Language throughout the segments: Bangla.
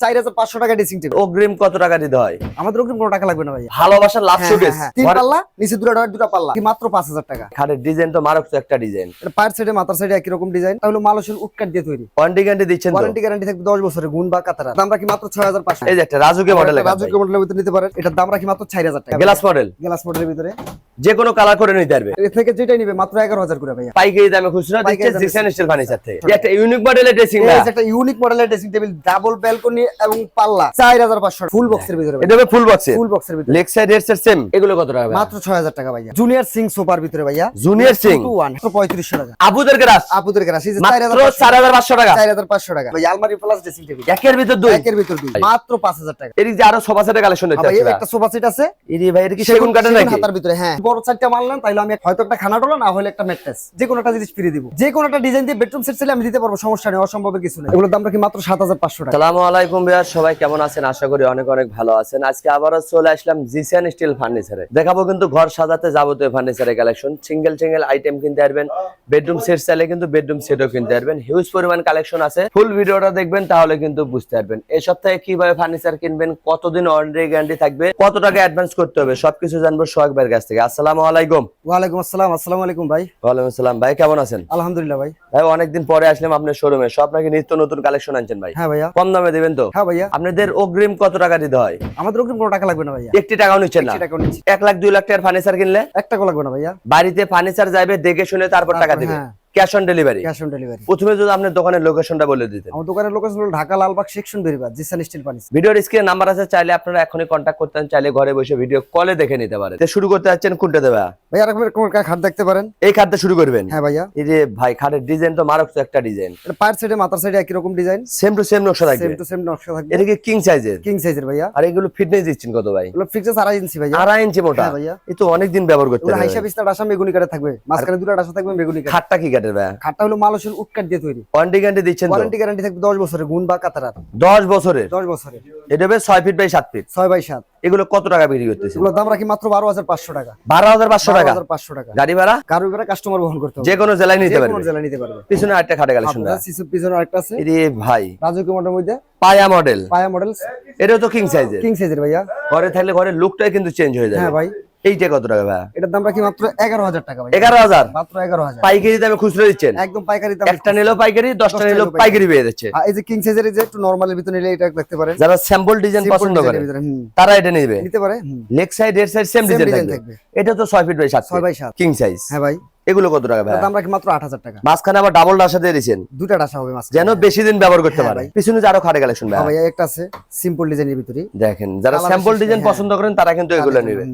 চার হাজার পাঁচশো টাকা ড্রেসিং টেবিল অগ্রিম কত টাকা দিতে হয়? আমাদের ওখানে কোনো টাকা লাগবে না ভাই ভালোবাসার লাভ শোকেস। তিন পাল্লা নিচে দুটো ডয়ার দুটো পাল্লা। মাত্র পাঁচ হাজার টাকা? খাটের ডিজাইন তো মারক একটা ডিজাইন পায়ের সাইডে মাথার সাইডে একই রকম ডিজাইন তাহলে মালসের উৎকাট দিয়ে তৈরি। ওয়ারেন্টি গ্যারান্টি দিচ্ছেন ওয়ারেন্টি গ্যারান্টি থাকবে দশ বছরের গুণ বা কাতারা। আমরা কি মাত্র ছয় হাজার পাঁচশো। এই যে একটা রাজুকে মডেল রাজকীয় মডেলের ভিতরে নিতে পারেন। এটার দাম রাখি মাত্র চার হাজার টাকা। গ্লাস মডেল গ্লাস মডেলের ভিতরে। যে কোনো কালার করে নিতে পারবে। এর থেকে যেটাই নিবে মাত্র এগারো হাজার করে ভাইয়া। পাইকারি দামে খুচরা দিচ্ছে জিসান স্টিল ফার্নিচার থেকে। একটা ইউনিক মডেলের ড্রেসিং একটা ইউনিক মডেলের ড্রেসিং টেবিল ডাবল ব্যালকনি এবং পাল্লা চার হাজার পাঁচশো ফুল বক্সের ভিতরে এটা ফুল বক্সে ফুল বক্সের ভিতরে। লেগ সাইড সেম এগুলো কত টাকা মাত্র ছয় হাজার টাকা ভাইয়া। জুনিয়র সিং সোফার ভিতরে ভাইয়া। জুনিয়র সিং টু ওয়ান পঁয়ত্রিশশো টাকা আবুদের গ্রাস হাজার পাঁচশো টাকা। চার হাজার পাঁচশো টাকা? ভাই আলমারি প্লাস ড্রেসিং টেবিল একের ভিতর দুই? একের ভিতর দুই। মাত্র পাঁচ হাজার টাকা। এদিক যে আরও সোফা সেটের কালেকশন এই পাচ্ছি একটা সোফা সেট আছে। এরি ভাই এটা কি সেগুন কাঠের নাকি? হাতার ভিতরে হ্যাঁ। বড় চারটা তাইলে আমি হয়তো একটা খানা ডলা না হলে একটা ম্যাট্রেস যে কোনো একটা জিনিস ফ্রি দিব। যে কোনো একটা ডিজাইন দিয়ে বেডরুম সেট চাইলে আমি দিতে পারব সমস্যা নেই অসম্ভব কিছু নেই। এগুলোর দাম রাখি মাত্র সাত হাজার পাঁচশো টাকা। সালামু আলাইকুম। ভাইয়া সবাই কেমন আছেন? আশা করি অনেক অনেক ভালো আছেন। আজকে আবারও চলে আসলাম জিসিয়ান স্টিল ফার্নিচারে দেখাবো কিন্তু ঘর সাজাতে যাবতীয় ফার্নিচারের কালেকশন সিঙ্গেল সিঙ্গেল আইটেম কিনতে পারবেন। বেডরুম সেট চাইলে কিন্তু বেডরুম সেটও কিনতে পারবেন। হিউজ পরিমাণ কালেকশন আছে। ফুল ভিডিওটা দেখবেন তাহলে কিন্তু বুঝতে পারবেন। এই সপ্তাহে কীভাবে ফার্নিচার কিনবেন কতদিন ওয়ারেন্টি গ্যারান্টি থাকবে কত টাকা অ্যাডভান্স করতে হবে সবকিছু জানব সোহাগ ভাইয়ের কাছ থেকে। আসসালামু আলাইকুম। ওয়ালাইকুম আসসালাম। আসসালামু আলাইকুম ভাই। ওয়ালাইকুম আসসালাম। ভাই কেমন আছেন? আলহামদুলিল্লাহ ভাই। ভাই অনেকদিন পরে আসলাম আপনার শোরুমে সব নাকি নিত্য নতুন কালেকশন আনছেন ভাই। হ্যাঁ ভাইয়া। কম দামে দিবেন তো? হ্যাঁ ভাইয়া। আপনাদের অগ্রিম কত টাকা দিতে হয়? আমাদের কোনো টাকা লাগবে না ভাইয়া। একটি টাকাও নিচ্ছেন না? এক লাখ দুই লাখ টাকার ফার্নিচার কিনলে? এক টাকা লাগবে না ভাইয়া। বাড়িতে ফার্নিচার যাবে দেখে শুনে তারপর টাকা দেবে দিবে। হ্যাঁ। Cash on delivery cash on delivery প্রথমে যদি আপনার দোকানের লোকেশনটা বলে দিতেন। আমার দোকানের লোকেশন হলো ঢাকা লালবাগ সেকশন বেরিবাদ জিসান স্টিল পানিস। ভিডিওর স্ক্রিনে নাম্বার আছে চাইলে আপনারা এখনই কন্ট্যাক্ট করতেন চাইলে ঘরে বসে ভিডিও কলে দেখে নিতে পারেন। তো শুরু করতে যাচ্ছেন কোনটা দেবা? এরকম এরকম একটা খাট দেখতে পারেন? এই খাটটা শুরু করবেন। হ্যাঁ ভাইয়া। এই যে ভাই খাটের ডিজাইন তো একটা ডিজাইন এটা পায়ের সাইডে মাথার সাইডে একই রকম ডিজাইন সেম টু সেম নকশা থাকবে। সেম টু সেম নকশা থাকবে। এটা কি কিং সাইজের কিং সাইজের ভাইয়া। আর এগুলো ফিটনেস দিচ্ছেন কত ভাই? এগুলো ফিক্সেস আড়াই ইঞ্চি ভাইয়া। আড়াই ইঞ্চি মোটা। হ্যাঁ ভাইয়া। এই তো অনেকদিন ব্যবহার করতে হবে। হাইসা বিস্তার আসাম বেগুনি কাঠে থাকবে। মাঝখানে দুটো আশা থাকবে খাটটা কি কাঠের ভাই। খাটটা হলো মালসের উৎকাট দিয়ে তৈরি। ওয়ারেন্টি গ্যারান্টি দিচ্ছেন ওয়ারেন্টি গ্যারান্টি থাকবে দশ বছরের গুণ বা কাতারার দশ বছরের? দশ বছরের। এটা হবে ফিট বাই ফিট বাই এগুলো কত টাকা বিক্রি করতেছে এগুলোর দাম রাখি মাত্র বারো হাজার পাঁচশো টাকা। টাকা? গাড়ি ভাড়া? কারও এবারে কাস্টমার বহন করতে হবে। যে কোনো জেলায় নিতে যে কোনো জেলা নিতে পারবে। পিছনে আরেকটা খাটে কালেকশন পিছনে আরেকটা আছে। এরে ভাই। মধ্যে? পায়া মডেল পায়া মডেল এটাও তো কিং সাইজের কিং সাইজের ভাইয়া। ঘরে থাকলে ঘরের লুকটাই কিন্তু চেঞ্জ হয়ে হ্যাঁ ভাই। এইটা কত টাকা ভাই? এটার দাম রাখি মাত্র এগারো হাজার টাকা এগারো হাজার? মাত্র এগারো হাজার। পাইকারি দামে খুচরো দিচ্ছেন? একদম পাইকারি দাম একটা নিলেও পাইকারি দশটা নিলেও পাইকারি। পেয়ে যাচ্ছে। এই যে কিং সাইজের যে একটু নরমালের ভিতরে নিলে এটা দেখতে পারেন। যারা স্যাম্পল ডিজাইন পছন্দ করে। তারা এটা নেবে। নিতে পারে লেগ সাইড এর সাইড সেম ডিজাইন থাকবে। এটা তো ছয় ফিট বাই সাত ছয় বাই সাত। কিং সাইজ হ্যাঁ ভাই। এগুলো কত টাকা ভাই? দাম রাখি মাত্র আট হাজার টাকা। মাঝখানে আবার ডাবল ডাসা দিয়ে দিয়েছেন। দুটা ডাসা হবে মাছ যেন বেশি দিন ব্যবহার করতে হ্যাঁ পারে। পিছনে যে আরও খাটে কালেকশন ভাই। ভাই একটা আছে সিম্পল ডিজাইনের ভিতরে দেখেন যারা স্যাম্পল ডিজাইন পছন্দ করেন তারা কিন্তু এগুলো নেবে।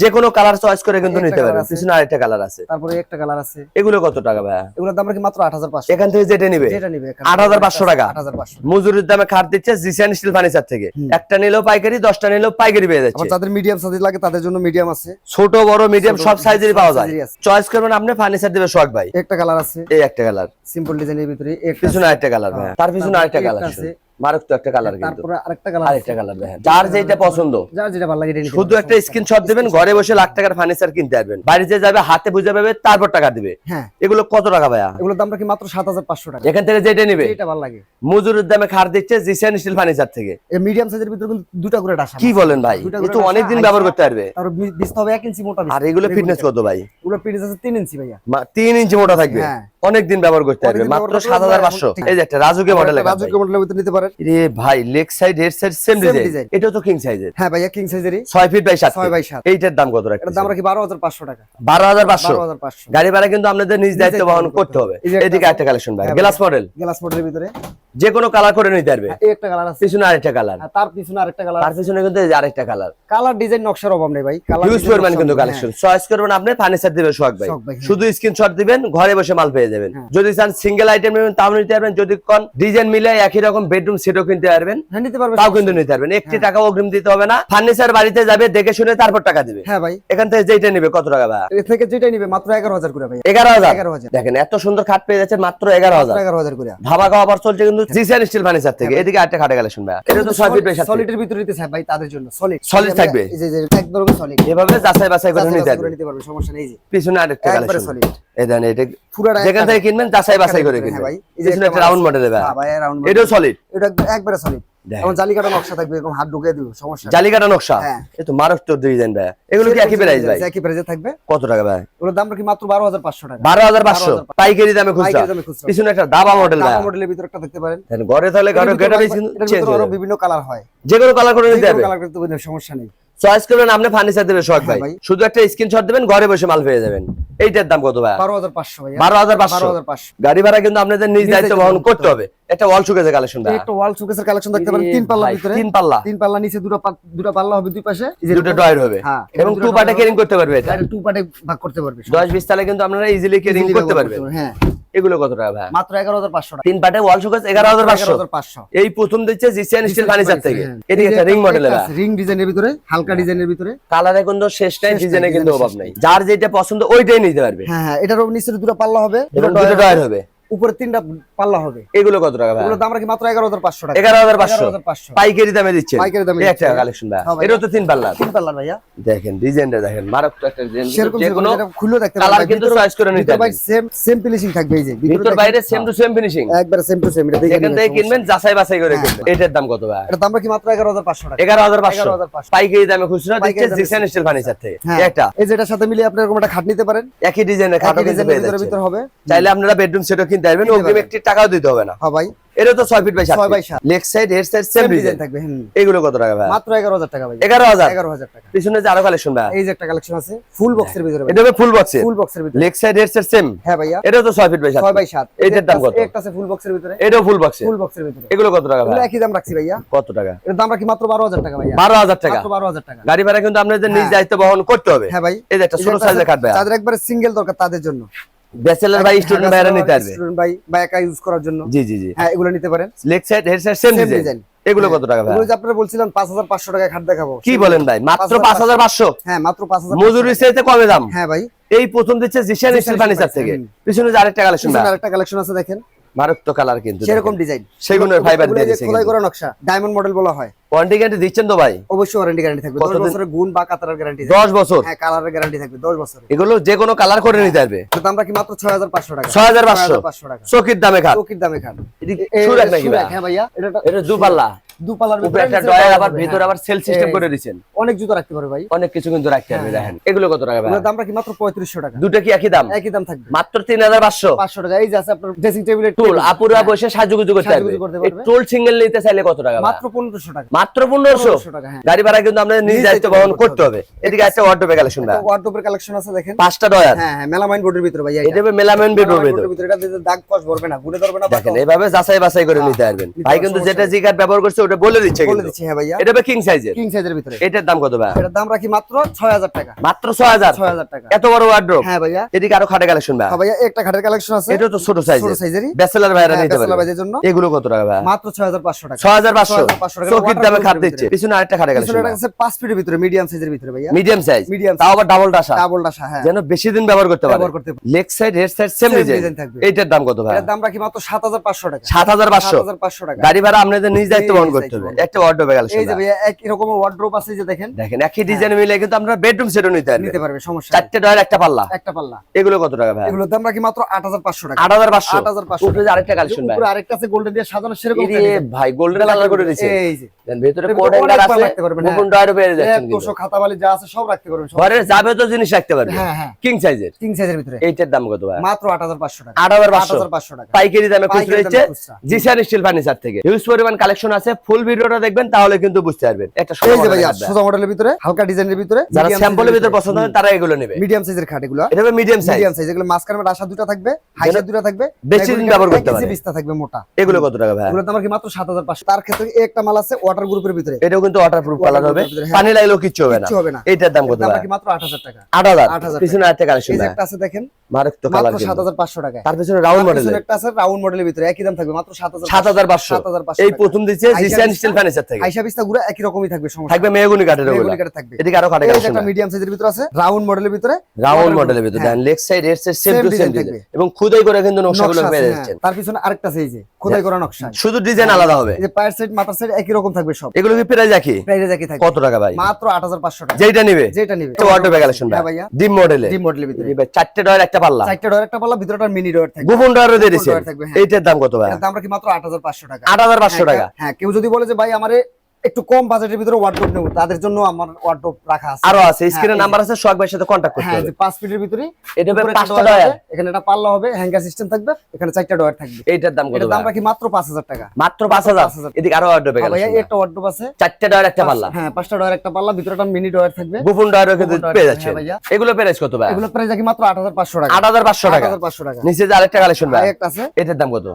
যে কোনো কালার চয়েস করে কিন্তু নিতে পারবে পিছনে আরেকটা কালার আছে। তারপরে একটা কালার আছে। এগুলো কত টাকা ভাই এগুলোর দাম রাখি মাত্র আট হাজার পাঁচশো। এখান থেকে যেটা নিবে? যেটা নিবে আট হাজার পাঁচশো টাকা। আট হাজার পাঁচশো। মজুরির দামে খাট দিচ্ছে জিসিয়ান স্টিল ফার্নিচার থেকে। একটা নিলেও পাইকারি দশটা নিলেও পাইকারি পেয়ে যাচ্ছে। আবার যাদের মিডিয়াম সাইজ লাগে তাদের জন্য মিডিয়াম আছে। ছোট বড় মিডিয়াম সব সাইজেরই পাওয়া যায়। চয়েস করবেন আপনি ফার্নিচার দিবে সোহাগ ভাই। একটা কালার আছে। এই একটা কালার সিম্পল ডিজাইনের ভিতরে একটা পিছনে আরেকটা কালার ভাই তার পিছনে আরেকটা একটা কালার আছে। মারক একটা কালার কিন্তু। আরেকটা কালার আরেকটা কালার দেখেন। যার যেটা পছন্দ। যার যেটা ভালো লাগে শুধু একটা স্ক্রিনশট দিবেন ঘরে বসে লাখ টাকার ফার্নিচার কিনতে পারবেন বাড়িতে যাবে হাতে বুঝে পাবে তারপর টাকা দিবে। হ্যাঁ। এগুলো কত টাকা ভাইয়া? এগুলোর দাম রাখি মাত্র সাত হাজার পাঁচশো টাকা। এখান থেকে যেটা নিবে। এটা ভালো লাগে। মজুরির দামে খাট দিচ্ছে স্টিল ফার্নিচার থেকে। এই মিডিয়াম সাইজের ভিতরে কিন্তু দুটা করে ডাসা। কি বলেন ভাই? দুইটা এ করে তো অনেকদিন ব্যবহার করতে পারবে। আর বিস্তা হবে এক ইঞ্চি মোটা আর এগুলো ফিটনেস কত ভাই? এগুলো আছে ইঞ্চি ভাইয়া। তিন ইঞ্চি মোটা থাকবে। হ্যাঁ। অনেকদিন ব্যবহার করতে পারবে মাত্র ব্যবহার করতে সাত হাজার পারবে, পাঁচশো। ঠিক এই যে একটা রাজুকে মডেল রাজুকে মডেলের ভিতরে নিতে পারেন। রে ভাই leg side head side same design তো কিং সাইজের হ্যাঁ ভাইয়া কিং সাইজেরই ছয় ফিট বাই সাত ছয় বাই সাত। এইটার দাম কত এটার দাম রাখি বারো হাজার পাঁচশো টাকা। বারো হাজার পাঁচশো। বারো হাজার পাঁচশো। গাড়ি ভাড়া কিন্তু আপনাদের নিজ দায়িত্ব বহন করতে হবে। এদিকে একটা কালেকশন ভাই হ্যাঁ, গ্লাস মডেল গ্লাস মডেলের ভিতরে। যে কোনো কালার করে নিতে পারবে। একটা কালার আছে। পিছনে আরেকটা কালার তার পিছনে আরেকটা কালার তার পিছনে কিন্তু আরেকটা কালার কালার ডিজাইন নকশার অভাব নেই ভাই। কালার হিউজ পরিমাণ কিন্তু কালেকশন চয়েস করবেন আপনি ফার্নিচার দিবে সোহাগ ভাই। হ্যাঁ। শুধু স্ক্রিনশট দিবেন ঘরে বসে মাল পেয়ে যাবেন। হ্যাঁ। যদি চান সিঙ্গেল আইটেম নেবেন তাও নিতে পারবেন। যদি কোন ডিজাইন মিলে একই রকম বেডরুম সেটও কিনতে পারবেন হ্যাঁ নিতে পারবে তাও কিন্তু নিতে পারবেন। একটি টাকা অগ্রিম দিতে হবে না। ফার্নিচার বাড়িতে যাবে দেখে শুনে তারপর টাকা দিবে। হ্যাঁ ভাই। এখান থেকে যেটা নিবে কত টাকা ভাই? থেকে যেটাই নিবে মাত্র এগারো হাজার করে ভাই। এগারো হাজার? এগারো হাজার। দেখেন এত সুন্দর খাট পেয়ে যাচ্ছেন মাত্র এগারো হাজার। এগারো হাজার করে। ধাবা খাওয়া চলছে কিন্তু জিসিয়ান স্টিল ফার্নিচার থেকে। এদিকে আটটা খাটে কালেকশন ভাই। এটা তো ছয় ফিট বাই সাত সলিডের ভিতরে নিতে চাই ভাই তাদের জন্য। সলিড সলিড থাকবে? এই যে একদম সলিড এভাবে যাচাই বাছাই করে নিতে পারবে সমস্যা নেই যে। পিছনে আরেকটা একবারে কালেকশন solid। এই দেন এটা পুরাটা যেখান থেকে কিনবেন যাচাই বাছাই করে হ্যাঁ কিনবেন। ভাই। এই যে একটা রাউন্ড মডেল ভাই। হ্যাঁ ভাই রাউন্ড এটাও সলিড এটা একবারে সলিড দেখেন। জালি কাটা নকশা থাকবে এরকম হাত ঢুকিয়ে দিব সমস্যা নেই। জালিকাটা নকশা? হ্যাঁ। এই তো মারাত্মক ডিজাইন ভাই। এগুলো কি একই প্রাইস ভাই? একই প্রাইসে থাকবে। কত টাকা ভাই? ওর দাম কি মাত্র বারো হাজার পাঁচশো টাকা। বারো হাজার পাঁচশো? 12,500 পাইকারি দামে খুচরা। পিছনে একটা দাবা মডেল ভাই। মডেলের ভিতর একটা দেখতে পারেন। ঘরে তাহলে ঘরে বিভিন্ন কালার হয়। যে কোনো কালার করে নিতে হবে। কালার করতে সমস্যা নেই। চয়েস করবেন আপনি ফার্নিচার দেবেন শখ ভাই। শুধু একটা স্ক্রিনশট দেবেন ঘরে বসে মাল পেয়ে যাবেন এইটার দাম কত ভাই বারো হাজার পাঁচশো বারো হাজার পাঁচশো। গাড়ি ভাড়া কিন্তু আপনাদের নিজ দায়িত্ব বহন করতে হবে। একটা ওয়াল শুকেছে কালেকশন ভাই একটা ওয়াল শোকেসের কালেকশন দেখতে পারেন তিন পাল্লার ভাই, ভিতরে। তিন পাল্লা। তিন পাল্লা নিচে দুটো দুটো পাল্লা হবে দুই পাশে। দুটো ডয়ের হবে। হ্যাঁ, এবং টু পার্টে কেরিং করতে পারবে এটা। টু পার্টে ভাগ করতে পারবে দশ বিশ তালে কিন্তু আপনারা ইজিলি কেরিং করতে পারবেন হ্যাঁ। এগুলো কত টাকা ভাই? মাত্র এগারো হাজার পাঁচশো তিন পাটে ওয়াল শোকেস এগারো হাজার পাঁচশো। এই প্রথম দিচ্ছে জিসিয়ান স্টিল ফার্নিচার থেকে। হ্যাঁ। একটা রিং আছে, রিং ডিজাইনের ভিতরে হালকা ডিজাইনের ভিতরে। কালারে কিন্তু শেষ টাইম ডিজাইনে কিন্তু অভাব নাই। যার যেটা পছন্দ ওইটাই নিতে পারবে। হ্যাঁ হ্যাঁ এটার নিচে দুটো পাল্লা হবে। এবং দুটো দুটো হবে। উপরে তিনটা পাল্লা হবে। এগুলো কত টাকা ভাই? এগুলোর দাম রাখি মাত্র এগারো হাজার পাঁচশো টাকা। এগারো হাজার পাঁচশো? পাইকারি দামে দিচ্ছে পাইকারি দামে একটা দিচ্ছে। কালেকশন ভাই। এটা তো তিন পাল্লা। তিন পাল্লা ভাইয়া। দেখেন ডিজাইনটা দেখেন মারাত্মক একটা ডিজাইন। সেরকম খুলে দেখতে কালার কিন্তু চয়েস করে নিতে ভাই সেম সেম ফিনিশিং থাকবে এই যে। ভিতর বাইরে সেম টু সেম ফিনিশিং একবারে সেম টু সেম এটা দেখে এখান থেকে কিনবেন যাচাই বাছাই করে হ্যাঁ। কিনবেন। এটার দাম কত ভাই? এটার দাম রাখি মাত্র এগারো হাজার পাঁচশো টাকা। এগারো হাজার পাঁচশো। পাইকারি দামে খুচরা দিচ্ছে জিসেন স্টিল ফার্নিচার থেকে। হ্যাঁ। এই একটা। এই যেটার সাথে মিলিয়ে আপনি এরকম একটা খাট নিতে পারেন। একই ডিজাইনের খাটো ডিজাইনের ভিতর হবে। চাইলে আপনারা বেডরুম সেটও কিনতে পারবেন অগ্রিম একটি টাকাও দিতে হবে না। হ্যাঁ ভাই। এটা তো ছয় feet by by. Leg side head side same design থাকবে এগুলো কত টাকা ভাই? মাত্র এগারো হাজার টাকা ভাই। এগারো হাজার? এগারো হাজার টাকা। পিছনে যে আরও কালেকশন ভাই? এই যে একটা কালেকশন আছে ফুল বক্সের ভিতরে এটা হবে ফুল বক্সে ফুল বক্সের ভিতরে। Leg side head side same হ্যাঁ ভাইয়া। এটা তো ফিট বাই বাই দাম কত? একটা আছে ফুল বক্সের ভিতরে। এটাও ফুল বক্সে ফুল বক্সের ভিতরে। এগুলো কত টাকা এগুলো ভাই? একই দাম রাখছি ভাইয়া। কত টাকা? এর দাম রাখি মাত্র বারো হাজার টাকা ভাইয়া। বারো হাজার টাকা। মাত্র বারো হাজার টাকা। গাড়ি ভাড়া কিন্তু আপনাদের নিজ হ্যাঁ। দায়িত্ব বহন করতে হবে। হ্যাঁ ভাই। এই যে একটা ছোট সাইজের খাট ভাই যাদের একবারে সিঙ্গেল দরকার তাদের জন্য। ব্যাচেলার ভাই স্টুডেন্ট ভাইরা নিতে পারবে। স্টুডেন্ট ভাই বা একা ইউজ করার জন্য। জি জি জি। হ্যাঁ এগুলো নিতে পারেন। Leg side head side same design এগুলো কত টাকা ভাই? ওই যে আপনারা বলছিলেন পাঁচ হাজার পাঁচশো টাকায় খাট দেখাবো। কি বলেন ভাই? মাত্র পাঁচ হাজার পাঁচশো। হ্যাঁ মাত্র পাঁচ হাজার মজুরি চাইতে কমে দাম? হ্যাঁ ভাই। এই প্রথম দিচ্ছে জিশান জিশান স্টিল ফার্নিচার থেকে। পিছনে যে আরেকটা কালেকশন আছে আরেকটা কালেকশন আছে দেখেন। মারাত্মক কালার কিন্তু সেরকম ডিজাইন সেগুনের ফাইবার দিয়ে দিচ্ছে খোদাই করা নকশা ডায়মন্ড মডেল বলা হয়। ওয়ারেন্টি গ্যারান্টি দিচ্ছেন তো ভাই? অবশ্যই ওয়ারেন্টি গ্যারান্টি থাকবে। দশ কতদিন? বছরের গুণ বা কাতারের গ্যারান্টি থাকবে। দশ বছর? হ্যাঁ কালারের গ্যারান্টি থাকবে দশ বছর। এগুলো যে কোনো কালার করে নিতে পারবে। তো আমরা কি মাত্র ছয় হাজার পাঁচশো টাকা? ছয় হাজার পাঁচশো। পাঁচশো টাকা। চকির দামে খান। চকির দামে খান। সুরাক নাকি ভাই? হ্যাঁ ভাইয়া এটা এটা দুপাল্লা। দু উপরে একটা ডয়ার আবার হবে, হ্যাঁ। আবার সেল সিস্টেম করে দিচ্ছেন অনেক জুতো রাখতে পারবে ভাই। অনেক কিছু কিন্তু রাখতে পারবে হ্যাঁ, দেখেন। এগুলো কত টাকা ভাই? এগুলোর দামটা কি মাত্র পঁয়ত্রিশশো টাকা। দুটো কি একই দাম? একই দাম থাকবে। মাত্র তিন হাজার পাঁচশো। পাঁচশো টাকা। এই যে আছে আপনার ড্রেসিং টেবিলের টুল আপুরা বসে সাজুগুজু করতে পারবে। এই টুল সিঙ্গেল নিতে চাইলে কত টাকা মাত্র পনেরোশো টাকা। মাত্র 1500 টাকা, হ্যাঁ। গাড়ি ভাড়া কিন্তু আপনাদের নিজ নিজ দায়িত্ব দায়িত্ব বহন বহন করতে করতে হবে। এদিকে একটা ওয়ার্ডরোবে কালেকশন ভাই ওয়ার্ডরোবের কালেকশন আছে দেখেন। পাঁচটা ডয়ার হ্যাঁ হ্যাঁ মেলামাইন বোর্ডের ভিতরে ভাই এটা মেলামাইন বোর্ডের ভিতরে। এটা দাগ ভরবে না ঘুরে ধরবে না দেখেন এইভাবে যাচাই বাছাই করে নিতে পারবেন। ভাই কিন্তু যেটা নেই। জি কার্ড ব্যবহার করছে ওটা বলে দিচ্ছে বলে দিচ্ছি হ্যাঁ ভাইয়া। এটা কিং সাইজের কিং সাইজের ভিতরে। এটার দাম কত ভাই? এটার দাম রাখি মাত্র ছয় হাজার টাকা। মাত্র ছয় হাজার? ছয় হাজার টাকা। এত বড় ওয়ার্ড্রোব হ্যাঁ ভাইয়া। এদিকে আরও খাটে কালেকশন ভাই। হ্যাঁ ভাইয়া একটা খাটের কালেকশন আছে। এটা তো ছোট সাইজের ছোট সাইজেরই ব্যাচেলার ভাইরা হ্যাঁ, নিতে পারবে। জন্য। এগুলো কত টাকা ভাই? মাত্র ছয় হাজার পাঁচশো টাকা। ছয় হাজার পাঁচশো। 6,500 টাকা। চকির দামে খাট দিচ্ছে। পিছনে আরেকটা খাটে পিছনে কালেকশন এটা আছে পাঁচ ফিটের ভিতরে মিডিয়াম সাইজের ভিতরে ভাইয়া। মিডিয়াম সাইজ তাও আবার ডাবল ডাসা ডাবল ডাসা হ্যাঁ। যেন বেশি দিন ব্যবহার করতে পারে। ব্যবহার করতে পারে। Leg side head side same design. এইটার দাম কত ভাই? এটার দাম রাখি মাত্র সাত হাজার পাঁচশো টাকা। সাত হাজার পাঁচশো। হাজার পাঁচশো টাকা। গাড়ি ভাড়া আপনাদের নিজ দায়িত্ব বহন দায়িত্ব করতে হবে। একটা ওয়ার্ডরোবে কালেকশন এই যে ভাইয়া একই রকম ওয়ার্ড্রোপ আছে যে দেখেন। দেখেন একই ডিজাইন মিলে কিন্তু আপনারা বেডরুম সেটও নিতে পারবেন নিতে পারবে সমস্যা নেই। ডয়ার একটা পাল্লা। একটা পাল্লা। এগুলো কত টাকা ভাই এগুলোর দাম রাখি মাত্র আট হাজার পাঁচশো টাকা। আট হাজার পাঁচশো। 8,500 উপরে আরেকটা কালেকশন ভাই উপরে আরেকটা আছে গোল্ডেন দিয়ে সাজানো সেরকম এই একটা রে design। ভাই গোল্ডেন কালার করে দিয়েছে। এই যে। দেন ভেতরে কোড হ্যাঙ্গার আছে রাখতে পারবেন, গোপন। ডয়ারও পেয়ে যাচ্ছেন কিন্তু। একশো খাতা বালি যা আছে সব রাখতে পারবেন সব। যাবে তো জিনিস রাখতে পারবে। হ্যাঁ হ্যাঁ। কিং সাইজের কিং সাইজের ভিতরে। এইটার দাম কত ভাই মাত্র আট হাজার পাঁচশো টাকা। আট হাজার পাঁচশো। 8,500 টাকা। পাইকারি দামে খুচরো হচ্ছে জিসান স্টিল ফার্নিচার থেকে। হিউজ পরিমাণ কালেকশন আছে ফুল ভিডিওটা দেখবেন তাহলে কিন্তু বুঝতে পারবেন। একটা সোজা মডেলের ভিতরে হালকা ডিজাইনের ভিতরে যারা স্যাম্পলের ভিতর পছন্দ হয় তারা এগুলো নেবে। মিডিয়াম সাইজের খাট এগুলো। এটা হবে মিডিয়াম সাইজ মিডিয়াম সাইজ এগুলো মাঝখানে রাশা দুটো থাকবে হাইসার দুটো থাকবে। বেশি দিন ব্যবহার করতে পারে। বিস্তা থাকবে মোটা। এগুলো কত টাকা ভাই এগুলোর দাম আর কি মাত্র সাত হাজার পাঁচশো। তার ক্ষেত্রে একটা মাল আছে ওয়াটার গ্রুপের ভিতরে। এটাও কিন্তু ওয়াটারপ্রুফ কালার হবে। ভিতরে, পানি লাগলেও কিচ্ছু হবে না। হবে না। এইটার দাম কত ভাই কি মাত্র আট হাজার টাকা? 8,000 পিছনে একটা কালেকশন একটা আছে দেখেন মারাত্মক কালার মাত্র সাত হাজার পাঁচশো টাকা তার পিছনে রাউন্ড মডেল একটা আছে রাউন্ড মডেলের ভিতরে একই দাম থাকবে মাত্র সাত হাজার সাত হাজার পাঁচশো। 7,500 এই। প্রথম দিচ্ছে স্টিল ফার্নিচার থেকে। আইসা গুলো একই রকমই থাকবে সমস্যা থাকবে মেহগুনি কাঠের কাঠের ওগুলা। কাঠের থাকবে। এদিকে আরও কাঠে এই যে কালেকশন একটা মিডিয়াম সাইজের ভিতরে আছে রাউন্ড মডেলের ভিতরে। রাউন্ড মডেলের ভিতরে হ্যাঁ। দেন লেগ সাইড এর সেম টু সেম থাকবে। এবং খুদাই করে কিন্তু নকশাগুলো নকশা পেয়ে যাচ্ছেন হ্যাঁ। তার পিছনে আরেকটা আছে খোদাই করা নকশা। শুধু ডিজাইন আলাদা হবে। যে পায়ের সাইড মাথার সাইড একই রকম থাকবে সব। এগুলো কি প্রাইস প্রাইস একই থাকবে। কত টাকা ভাই? মাত্র 8500 টাকা। যেটা নিবে? যেটা নিবে। কালেকশন হ্যাঁ ভাই ভাইয়া। ডিম মডেলে ডিম মডেলের ভিতরে। চারটে ডয়ের একটা পাল্লা। চারটা ডয়ার একটা পাল্লা ভিতরটা মিনি ডয়ার থাকবে। গোপন দিয়ে হ্যাঁ। এইটার দাম কত ভাই? দাম রাখি মাত্র 8500 টাকা। 8500 হ্যাঁ, টাকা। হ্যাঁ কেউ যদি বলে যে ভাই আমারে একটু কম বাজেটের ভিতরে ওয়ার্ডরোব নেব তাদের জন্য আমার ওয়ার্ডরোব রাখা আছে। আরও আছে স্ক্রিনে হ্যাঁ, নাম্বার আছে সোহাগ ভাইয়ের সাথে কন্ট্যাক্ট করতে হ্যাঁ হবে। যে 5 ফিটের ভিতরে এটা হবে উপরে একটা ডয়ার এখানে একটা পাল্লা হবে হ্যাঙ্গার সিস্টেম থাকবে এখানে চারটা ডয়ার থাকবে। এইটার দাম কত এটার দাম ভাই রাখি মাত্র 5000 টাকা। মাত্র 5000 5,000 এদিকে আরও ওয়ার্ডরোব হ্যাঁ ভাইয়া কালেকশন একটা ওয়ার্ডরোব আছে। চারটে ডয়ের একটা পাল্লা? হ্যাঁ পাঁচটা ডয়ার একটা পাল্লা ভিতরটা মিনি ডয়ার থাকবে। গোপন ডয়েরও কিন্তু গোপন পেয়ে যাচ্ছে হ্যাঁ। এগুলো প্রাইস কত ভাই এগুলো প্রাইস রাখি মাত্র 8500 টাকা। 8500 টাকা। 8500 টাকা। নিচে যে আরেকটা কালেকশন ভাই একটা আছে। এটার দাম কত?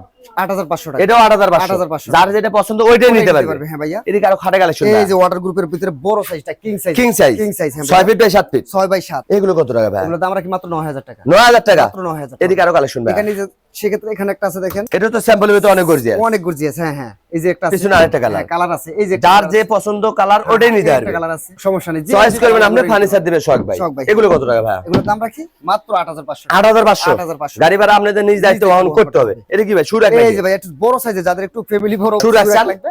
8500 টাকা। এটাও 8500 8500 যার যেটা পছন্দ ওইটাই নিতে পারবে। হ্যাঁ ভাইয়া। এদিকে আরও খাটে কালেকশন এই যে ওয়াটার গ্রুপের ভিতরে বড় সাইজটা king size king size king size হ্যাঁ 6 ফিট বাই 7 ফিট 6 বাই 7 এগুলো কত টাকা ভাই? এগুলো দাম রাখি মাত্র 9000 টাকা। 9000 টাকা? মাত্র 9000 এদিকে আরও কালেকশন ভাই এখানে সেক্ষেত্রে এখানে একটা আছে দেখেন। এটা তো স্যাম্পলের ভিতরে অনেক গর্জিয়াস অনেক গর্জিয়াস হ্যাঁ হ্যাঁ। এই যে একটা পিছনে আরেকটা colour। কালার আছে। এই যে যার যে পছন্দ কালার ওটাই নিতে পারবে। কালার আছে। সমস্যা নেই। চয়েস করবেন আপনি ফার্নিচার দিবে সোহাগ ভাই। এগুলো কত টাকা ভাই? এগুলোর দাম রাখি? মাত্র 8500 8500 8500 গাড়ি ভাড়া আপনাদের নিজ দায়িত্ব বহন করতে হবে। এটা কি ভাই? সুর এই যে ভাই একটু বড় সাইজে যাদের একটু ফ্যামিলি বড়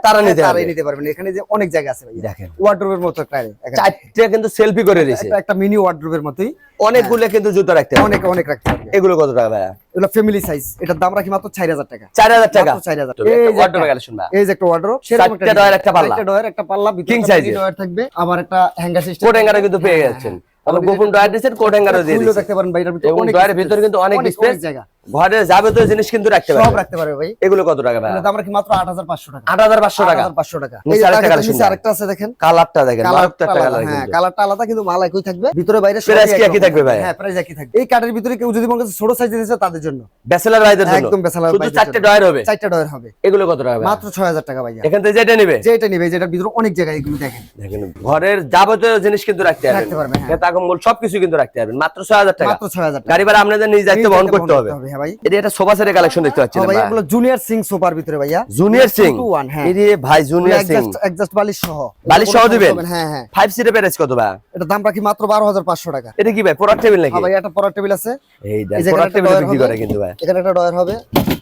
তারা হ্যাঁ, নিতে পারবে। নিতে পারবেন এখানে যে অনেক জায়গা আছে ভাই। দেখেন। ওয়ার্ডরোবের মতো একটা। চারটে কিন্তু সেলফি করে একটা- একটা মিনি ওয়ার্ডরোবের মতোই। অনেকগুলো কিন্তু জুতো রাখতে অনেক অনেক রাখতে এগুলো কত টাকা ভাই এগুলো ফ্যামিলি সাইজ এটার দাম রাখি মাত্র 4000 টাকা। 4000 টাকা? মাত্র 4000 টাকা। এই একটা যে wardrobe একটা- কালেকশন ভাই এই যে একটা ওয়ার্ডরোব চারটে ডয়ার, একটা পাল্লা। একটা ডয়ার একটা পাল্লা ভিতরে একটা mini এর। ডয়ার থাকবে আবার একটা হ্যাঙ্গার সিস্টেম কোট হ্যাঙ্গারও কিন্তু পেয়ে যাচ্ছেন। আমরা গোপন ডয়ার দিয়েছেন কোট হ্যাঙ্গারও দিয়ে দেখতে পারেন বাইরের ভিতরে অনেক ডয়ারের ভিতরে কিন্তু অনেক অনেক স্পেস জায়গা। ঘরে যাবতীয় জিনিস কিন্তু রাখতে সব রাখতে পারবে ভাই। এগুলো কত টাকা ভাই? দাম রাখি মাত্র 8500 টাকা। 8500 টাকা। 8500 টাকা। এই আরেকটা নিচে আরেকটা আছে দেখেন। কালারটা দেখেন মারাত্মক একটা কালারটা কালার আলাদা, হ্যাঁ কালারটা আলাদা কিন্তু মাল একই থাকবে। ভিতরে বাইরে Price কি একই থাকবে ভাই? হ্যাঁ প্রাইস একই থাকবে। এই কার্ডের ভিতরে কেউ যদি মনে ছোট সাইজ দিতে তাদের জন্য। ব্যাচেলর ভাইদের জন্য। একদম শুধু চারটে ডয়ার হবে? চারটা ডয়ার হবে। এগুলো কত টাকা ভাই? মাত্র 6000 টাকা ভাইয়া। এখান থেকে যেটা নিবে? যেটা নিবে যেটার ভিতরে অনেক জায়গা এগুলো দেখেন। দেখেন ঘরের যাবতীয় জিনিস কিন্তু রাখতে পারবেন। রাখতে পারবে, হ্যাঁ। তাকে মূল সবকিছু কিন্তু রাখতে পারবেন। মাত্র 6000 টাকা। মাত্র 6000 টাকা। গাড়ি ভাড়া আপনাদের নিজ দায়িত্ব বহন করতে হবে হ্যাঁ ভাই। এটা একটা সোফা সেটের কালেকশন দেখতে পাচ্ছেন ভাই এগুলো জুনিয়র সিং সোফার ভিতরে ভাইয়া। জুনিয়র সিং Two to one, হ্যাঁ। এরে ভাই জুনিয়র সিং অ্যাডজাস্ট বালিশ সহ। বালিশ সহ দিবেন? হ্যাঁ হ্যাঁ। ফাইভ সিটের প্রাইস কত ভাই? এটা দাম রাখি মাত্র 12500 টাকা। এটা কি ভাই পোড়ার টেবিল নাকি? হ্যাঁ ভাই পড়ার টেবিল আছে। এই এই দেখ জায়গায় পোড়ার একটা টেবিল বিক্রি করে কিন্তু ভাই। এখানে একটা ডয়ার হবে।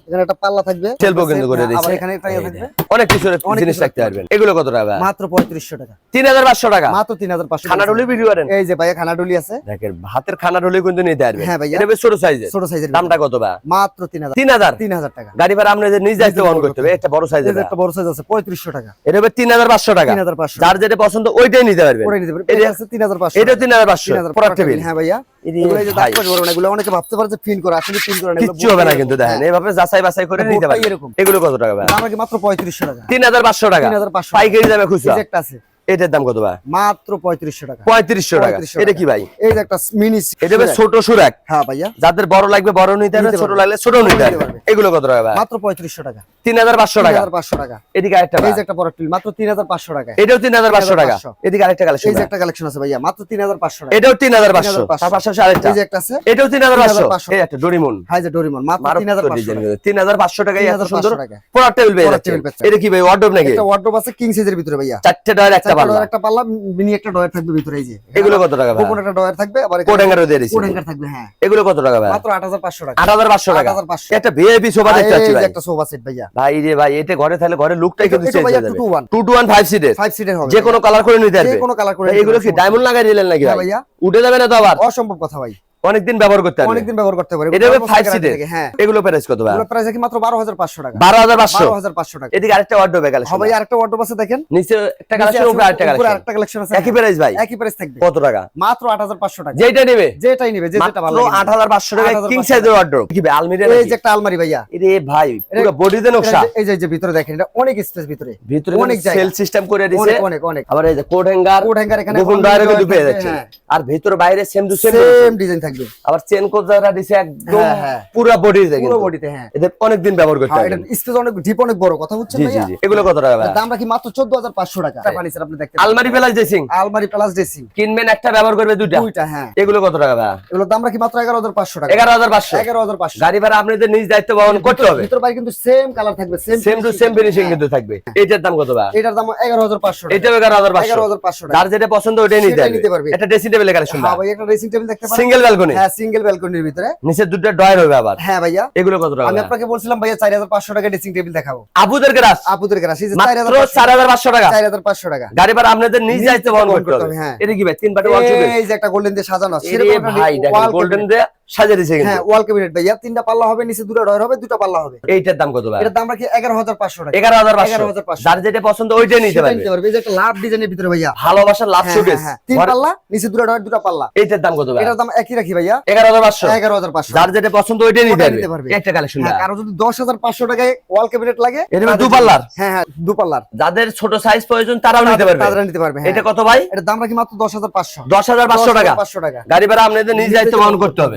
এখানে একটা পাল্লা থাকবে। সেলফও কিন্তু করে দিয়েছে এখানে একটা ইয়ে থাকবে। অনেক কিছু জিনিস রাখতে পারবেন। এগুলো কত টাকা? মাত্র 3500 টাকা। 3500 টাকা? মাত্র 3500 খানা বিক্রি করেন এই যে ভাইয়া খানাডুলি আছে। দেখেন হাতের খানা কিন্তু নিতে পারবেন। হ্যাঁ ভাইয়া। এটা বেশ ছোট সাইজের ছোট সাইজের দামটা কত ভাই? মাত্র 3000 3000 3000 টাকা। গাড়ি ভাড়া আপনাদের নিজ দায়িত্ব বহন করতে হবে। একটা বড় সাইজের যে একটা বড় সাইজ আছে 3500 টাকা। এটা হবে 3500 টাকা। 3500 যার যেটা পছন্দ ওইটাই নিতে পারবেন। করে নিতে পারবে এটা- এটা আছে 3500 এটা 3500 3000 পোড়ার টেবিল হ্যাঁ ভাইয়া। এগুলো এই যে ভাই। দাগ করে না এগুলো অনেকে ভাবতে পারে যে ফিন করে আসলে ফিন করে না কিচ্ছু হবে না কিন্তু দেখেন হ্যাঁ। এইভাবে যাচাই বাছাই করে নিতে বোর্ডটাই পারবেন এরকম। এগুলো কত টাকা ভাই? আমার কি মাত্র 3500 টাকা। 3500 টাকা। 3500 পাইকারি দামে এই খুচরা যে একটা আছে। এটার দাম কত ভাই? মাত্র 3500 টাকা। 3500 টাকা। 3500 এটা কি ভাই? এই যে একটা মিনি এটা ছোট সুরাক। হ্যাঁ ভাইয়া। যাদের বড় লাগবে বড় নিতে ছোট লাগলে ছোট নিতে। এগুলো কত টাকা ভাই? মাত্র 3500 টাকা। 3500 টাকা 3500 টাকা এদিকে আরেকটা এই যে একটা বড় টিল মাত্র 3500 টাকা এটাও 3500 টাকা 3500 এদিকে আরেকটা কালেকশন এই যে একটা কালেকশন আছে ভাইয়া মাত্র 3500 টাকা এটাও 3500 3500 তার পাশাপাশি আরেকটা এই যে একটা আছে এটাও 3500 3500 এই একটা ডোরিমন হাই যে ডোরিমন মাত্র 3500 টাকা কিন্তু 3500 টাকায় এত সুন্দর টাকা। টেবিল পেয়ে পোড়ার যাচ্ছে টেবিল পাচ্ছেন। এটা কি ভাই ওয়ার্ডরোব নাকি ওয়ার্ডরোব আছে কিং সাইজের ভিতরে ভাইয়া চারটে ডয়ার একটা পাল্লা একটা পাল্লা মিনি একটা ডয়ার থাকবে ভিতরে এই যে এগুলো কত টাকা ভাই কোন একটা ডয়ার থাকবে আবার কোড হ্যাঙ্গারও দিয়ে দিছি কোড হ্যাঙ্গার থাকবে হ্যাঁ এগুলো কত টাকা ভাই মাত্র 8500 টাকা 8500 টাকা 8500 একটা ভিআইপি সোফা দেখতে পাচ্ছি ভাই একটা সোফা সেট ভাইয়া ভাই রে ভাই এতে ঘরে তাহলে ঘরে লুকটাই কিন্তু চেঞ্জ হয়ে যাবে। 2 to 1 2 to 1 5 সিটের 5 সিটের হবে। যে কোনো কালার করে নিতে যে পারবে কোনো কালার করে এগুলো কি ডায়মন্ড লাগাই দিলেন নাকি হ্যাঁ ভাই? ভাইয়া। উঠে যাবে না তো আবার? অসম্ভব কথা ভাই। অনেকদিন ব্যবহার করতে পারবে। অনেকদিন ব্যবহার করতে পারে এটা হবে এগুলো 5 guarantee সিটের হ্যাঁ। এগুলো প্রাইস কত ভাই? এগুলো প্রাইস কি মাত্র 12500 টাকা। 12500 12500 টাকা। এদিকে আরেকটা ওয়ার্ডরোব কালেকশন হবে আরেকটা ওয়ার্ডরোব আছে দেখেন। নিচে একটা কালেকশন উপরে আরেকটা কালেকশন উপরে আরেকটা কালেকশন আছে। একই। প্রাইস ভাই? একই প্রাইস থাকবে। কত টাকা? মাত্র 8500 টাকা। যেটা নেবে? যেটাই নিবে যে যেটা ভালো মাত্র 8500 টাকা কিং সাইজের ওয়ার্ডরোব কি ভাই আলমিরা এই যে একটা আলমারি ভাইয়া। এরে ভাই পুরো বডিতে নকশা। এই যে এই যে ভিতরে দেখেন এটা অনেক স্পেস ভিতরে। ভিতরে অনেক সেল সিস্টেম করে দিয়েছে অনেক অনেক আবার এই যে কোড হ্যাঙ্গার কোড হ্যাঙ্গার এখানে গোপন drawer কিন্তু পেয়ে যাচ্ছে। হ্যাঁ। আর ভিতর বাইরে সেম টু সেম থাকবে আবার চেন কোজারা দিছে একদম পুরো পুরো বডিতে হ্যাঁ। এটা অনেক দিন ব্যবহার করতে হ্যাঁ, স্পেস অনেক ডিপ অনেক বড় কথা হচ্ছে এগুলো কত টাকা দাম রাখি মাত্র 14500 টাকা। আচ্ছা ফার্নিচার আপনি দেখতে আলমারি প্লাস ড্রেসিং আলমারি প্লাস ড্রেসিং কিনবেন একটা ব্যবহার করবে দুইটা? দুইটা হ্যাঁ। এগুলো কত টাকা ভাই এগুলো দাম রাখি মাত্র 11500 টাকা। 11500 11500 গাড়ি ভাড়া আপনাদের নিজ দায়িত্ব বহন করতে হবে। ভিতর বাইরে কিন্তু সেম কালার থাকবে same same to same finishing কিন্তু থাকবে। হ্যাঁ। এটার দাম কত ভাই এটার দাম 11500 এটা 11500 11500 টাকা। যার যেটা পছন্দ ওইটাই নিতে পারবে। এটা ড্রেসিং টেবিলের কালেকশন ভাই ড্রেসিং টেবিল দেখতে পারেন। সিঙ্গেল ব্যালকনি হ্যাঁ সিঙ্গেল ব্যালকনির ভিতরে। নিচে দুটো ডয়ার হবে আবার। হ্যাঁ ভাইয়া। এগুলো কত টাকা আমি আপনাকে বলছিলাম ভাইয়া 4500 টাকা ড্রেসিং টেবিল দেখাবো। আবুদের গ্রাস আবুদের গ্রাস এই যে 4500 টাকা। 4500 টাকা? গাড়ি ভাড়া আপনাদের নিজ দায়িত্বে বহন করতে হবে হ্যাঁ। এটা কি ভাই তিন পাটে ওয়াল এই যে একটা গোল্ডেন দিয়ে সাজানো আছে। ভাই দেখেন গোল্ডেন দিয়ে ওয়াল পাল্লা পাল্লা যাদের ছোট সাইজ প্রয়োজন তারাও নিতে পারবে। তারা নিতে পারবে এটা কত ভাই? এটার দাম রাখি মাত্র 10500 10500 টাকা। পাঁচশো টাকা। গাড়ি ভাড়া আপনাদের নিজে দায়িত্ব বহন করতে হবে।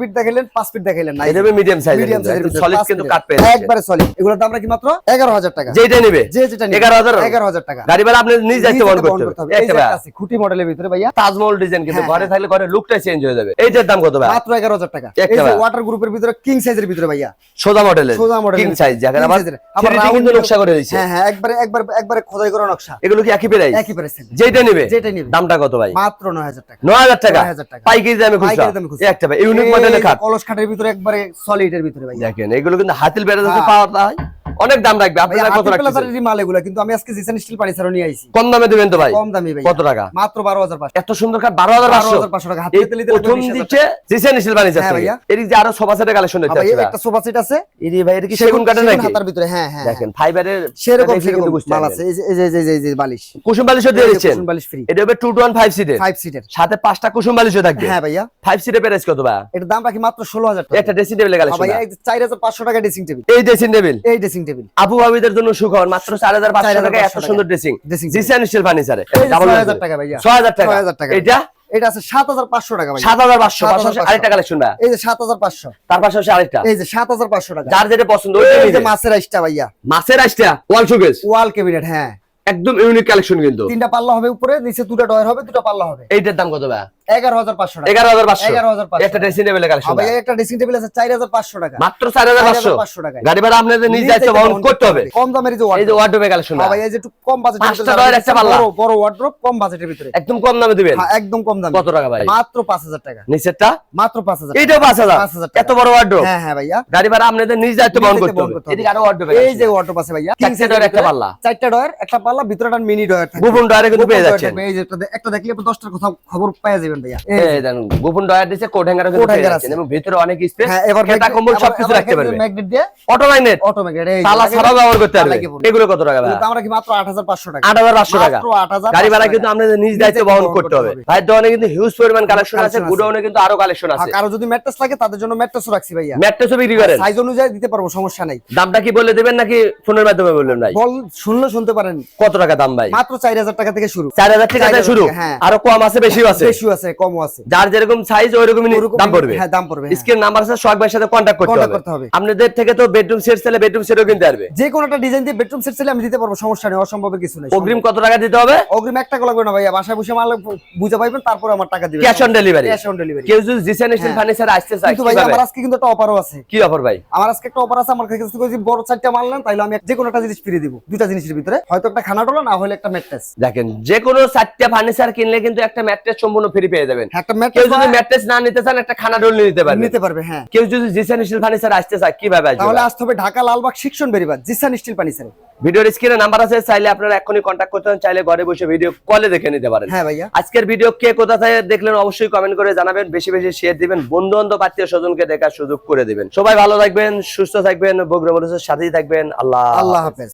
ফিট দেখাইলেন ফিট দেখাইলেন মিডিয়াম একবারে দাম মাত্র 11000 টাকা। যে যেটা টাকা। আপনি মডেলের ভিতরে ভাইয়া। তাজমহল ডিজাইন কিন্তু ঘরে থাকলে ঘরে লুকটা একবারে খোদাই করা নকশা। এগুলো কি একই একই যেটা দামটা কত ভাই? একটা কলস খাটের ভিতরে একবারে সলিডের ভিতরে কিন্তু হাতিল বেড়া যাচ্ছে পাওয়া যায়। অনেক দাম রাখবে আপনারা কত রাখছেন মাল এগুলা কিন্তু আমি আজকে জিসান স্টিল পানি ছাড়ো নিয়ে আইছি। কম দামে দিবেন তো ভাই? কম দামে ভাই কত টাকা? মাত্র 12500 এত সুন্দর কাট 12500 12500 টাকা। হাতে তেলে দিলে প্রথম দিতে জিসান স্টিল পানি হ্যাঁ ছাড়ো এর যে আরও সোফা সেটের কালেকশন আছে ভাই একটা সোফা সেট আছে। এর ভাই এর কি সেগুন কাটে নাকি? হাতার ভিতরে হ্যাঁ হ্যাঁ। দেখেন ফাইবারের সেরকম সেরকম মাল আছে। এই যে এই যে এই যে বালিশ। কুশন বালিশও দিয়ে দিয়েছেন কুশন বালিশ ফ্রি এটা হবে 215 সিটের 5 সিটের সাথে পাঁচটা কুশন বালিশও থাকবে। হ্যাঁ ভাইয়া। 5 সিটের প্রাইস কত ভাই এটা দাম রাখি মাত্র 16000 টাকা। একটা ড্রেসিং টেবিলের কালেকশন ভাই 4500 টাকা ড্রেসিং টেবিল এই ড্রেসিং টেবিল এই ড্রেসিং টেবিল আবু ভাবিদের জন্য সুখবর মাত্র 4500 টাকা এত সুন্দর ড্রেসিং জিসান স্টিল ফার্নিচারে। টাকা টাকা। এটা? আরেকটা কালেকশন এই যে 7500 তার পাশে আরেকটা। এই যে যার যেটা আইসটা ভাইয়া। আইসটা ওয়াল ওয়াল হ্যাঁ। একদম ইউনিক কালেকশন কিন্তু। তিনটা পাল্লা হবে উপরে নিচে দুটো ডয়ার হবে দুটো পাল্লা হবে। এইটার দাম কত ভাই এত বড় হ্যাঁ ভাইয়া। গাড়ি আপনাদের এই যে আছে ভাইয়া। একটা পাল্লা। ডয়ার একটা পাল্লা ভিতরে একটা মিনি কিন্তু পেয়ে এই যে একটা কথা খবর পাওয়া যাবে আরও তাদের জন্য রাখছি দিতে পারব সমস্যা নাই। দামটা কি বলে দেবেন নাকি ফোনের মাধ্যমে বললেন ভাই? শুনতে পারেন। কত টাকা দাম ভাই? মাত্র 4000 টাকা থেকে শুরু। চার হাজার টাকা থেকে শুরু? আরও কম আছে বেশি আছে। আছে। আছে কমও আছে। যার যেরকম সাইজ ওইরকমই দাম পড়বে। হ্যাঁ দাম পড়বে হ্যাঁ। স্ক্রিন নাম্বার আছে সোহাগ ভাইয়ের সাথে কন্টাক্ট করতে হবে। কন্টাক্ট করতে হবে। আপনাদের থেকে তো বেডরুম সেট সেলে বেডরুম সেটও কিনতে পারবে। যে কোনো একটা ডিজাইন দিয়ে বেডরুম সেট সেলে আমি দিতে পারব সমস্যা নেই অসম্ভব কিছু নেই। অগ্রিম কত টাকা দিতে হবে? অগ্রিম 1 টাকা লাগবে না ভাইয়া বাসায় বসে মাল বুঝে পাইবেন তারপর আমার টাকা দিবেন। Cash on delivery cash on delivery কেউ যদি ডিজাইন স্টিল ফার্নিচার আসতে চায় কিন্তু ভাই আমার আজকে কিন্তু একটা অফারও আছে। কি অফার ভাই? আমার আজকে একটা অফার আছে আমার কাছে যদি বড় চারটা মাল নেন তাহলে আমি যে কোনো একটা জিনিস ফ্রি দিব দুইটা জিনিসের ভিতরে। হয়তো একটা খানা ডলা না হলে একটা ম্যাট্রেস। দেখেন যে কোনো চারটা ফার্নিচার কিনলে কিন্তু একটা ম্যাট্রেস সম্পূর্ণ ফ্রি পেয়ে যাবেন। হ্যাঁ, কেউ যদি ম্যাট্রেস না নিতে চান একটা খানা ডোল নিতে পারবেন। নিতে পারবে হ্যাঁ। কেউ যদি জিসান স্টিল ফার্নিচার আসতে চায় কীভাবে আসবে? তাহলে আসতে হবে ঢাকা লালবাগ শিক্ষণ বেরিবাদ জিসান স্টিল ফার্নিচারে। ভিডিওর স্ক্রিনে নাম্বার আছে চাইলে আপনারা এখনই কন্ট্যাক্ট করতে পারেন চাইলে ঘরে বসে ভিডিও কলে দেখে নিতে পারেন। হ্যাঁ ভাইয়া। আজকের ভিডিও কে কোথা থেকে দেখলেন অবশ্যই কমেন্ট করে জানাবেন বেশি বেশি শেয়ার দিবেন বন্ধু বান্ধব আত্মীয় স্বজনকে দেখার সুযোগ করে দিবেন। সবাই ভালো থাকবেন সুস্থ থাকবেন বগ্র বলুসের সাথেই থাকবেন। আল্লাহ আল্লাহ হাফেজ।